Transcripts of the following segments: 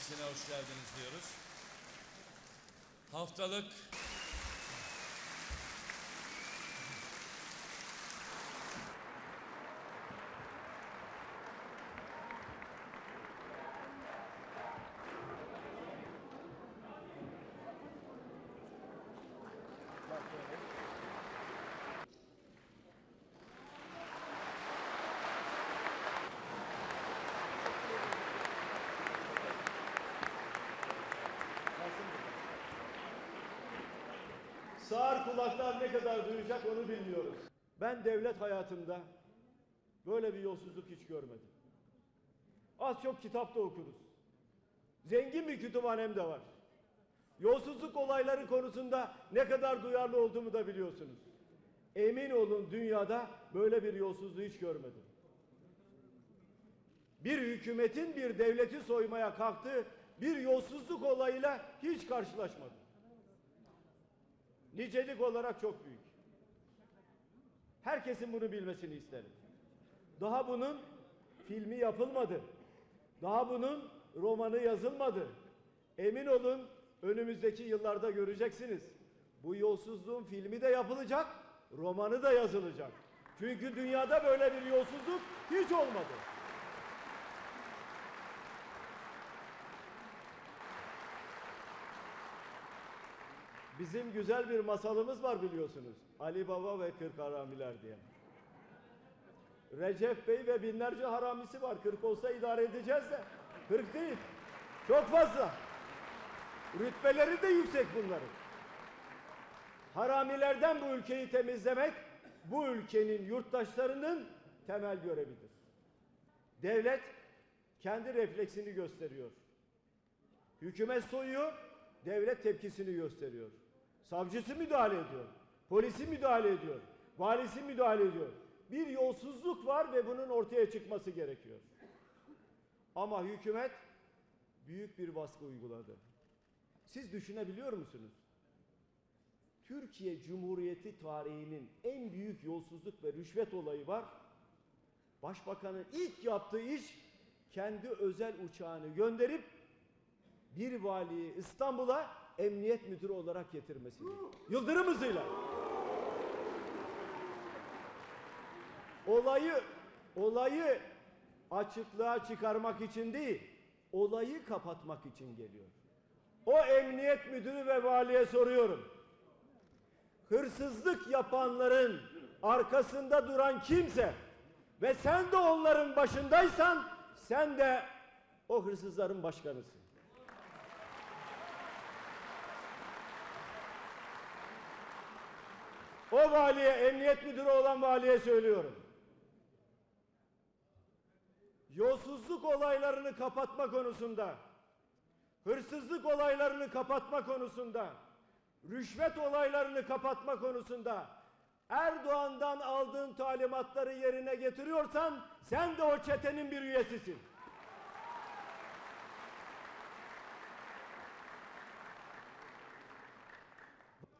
Meclisi'ne hoş geldiniz diyoruz. Haftalık Sağır kulaklar ne kadar duyacak onu bilmiyoruz. Ben devlet hayatımda böyle bir yolsuzluk hiç görmedim. Az çok kitapta okuruz. Zengin bir kütüphanem de var. Yolsuzluk olayları konusunda ne kadar duyarlı olduğumu da biliyorsunuz. Emin olun dünyada böyle bir yolsuzluğu hiç görmedim. Bir hükümetin bir devleti soymaya kalktığı bir yolsuzluk olayıyla hiç karşılaşmadım. Nicelik olarak çok büyük. Herkesin bunu bilmesini isterim. Daha bunun filmi yapılmadı. Daha bunun romanı yazılmadı. Emin olun önümüzdeki yıllarda göreceksiniz. Bu yolsuzluğun filmi de yapılacak, romanı da yazılacak. Çünkü dünyada böyle bir yolsuzluk hiç olmadı. Bizim güzel bir masalımız var biliyorsunuz. Ali Baba ve Kırk Haramiler diye. Recep Bey ve binlerce haramisi var. Kırk olsa idare edeceğiz de. Kırk değil. Çok fazla. Rütbeleri de yüksek bunların. Haramilerden bu ülkeyi temizlemek bu ülkenin yurttaşlarının temel görevidir. Devlet kendi refleksini gösteriyor. Hükümet soyuyor, devlet tepkisini gösteriyor. Savcısı müdahale ediyor. Polisi müdahale ediyor. Valisi müdahale ediyor. Bir yolsuzluk var ve bunun ortaya çıkması gerekiyor. Ama hükümet büyük bir baskı uyguladı. Siz düşünebiliyor musunuz? Türkiye Cumhuriyeti tarihinin en büyük yolsuzluk ve rüşvet olayı var. Başbakanın ilk yaptığı iş kendi özel uçağını gönderip bir valiyi İstanbul'a emniyet müdürü olarak getirmesi. Yıldırım hızıyla. Olayı olayı açıklığa çıkarmak için değil, olayı kapatmak için geliyor. O emniyet müdürü ve valiye soruyorum. Hırsızlık yapanların arkasında duran kimse ve sen de onların başındaysan sen de o hırsızların başkanısın. O valiye, emniyet müdürü olan valiye söylüyorum. Yolsuzluk olaylarını kapatma konusunda, hırsızlık olaylarını kapatma konusunda, rüşvet olaylarını kapatma konusunda Erdoğan'dan aldığın talimatları yerine getiriyorsan sen de o çetenin bir üyesisin.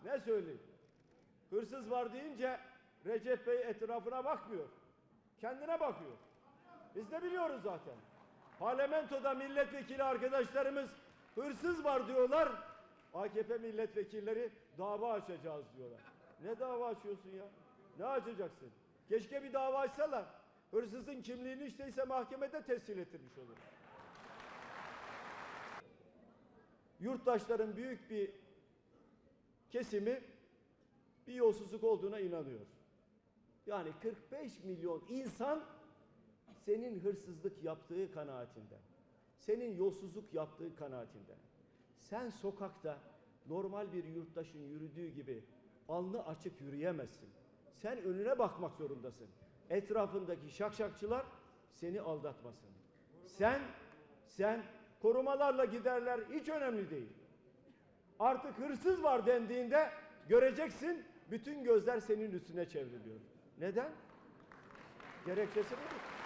Ne söyleyeyim? Hırsız var deyince Recep Bey etrafına bakmıyor. Kendine bakıyor. Biz de biliyoruz zaten. Parlamentoda milletvekili arkadaşlarımız hırsız var diyorlar. AKP milletvekilleri dava açacağız diyorlar. Ne dava açıyorsun ya? Ne açacaksın? Keşke bir dava açsalar. Hırsızın kimliğini işteyse mahkemede tescil ettirmiş olur. Yurttaşların büyük bir kesimi bir yolsuzluk olduğuna inanıyor. Yani 45 milyon insan senin hırsızlık yaptığı kanaatinde. Senin yolsuzluk yaptığı kanaatinde. Sen sokakta normal bir yurttaşın yürüdüğü gibi alnı açık yürüyemezsin. Sen önüne bakmak zorundasın. Etrafındaki şakşakçılar seni aldatmasın. Sen sen korumalarla giderler hiç önemli değil. Artık hırsız var dendiğinde göreceksin bütün gözler senin üstüne çevriliyor. Neden? Gerekçesi budur.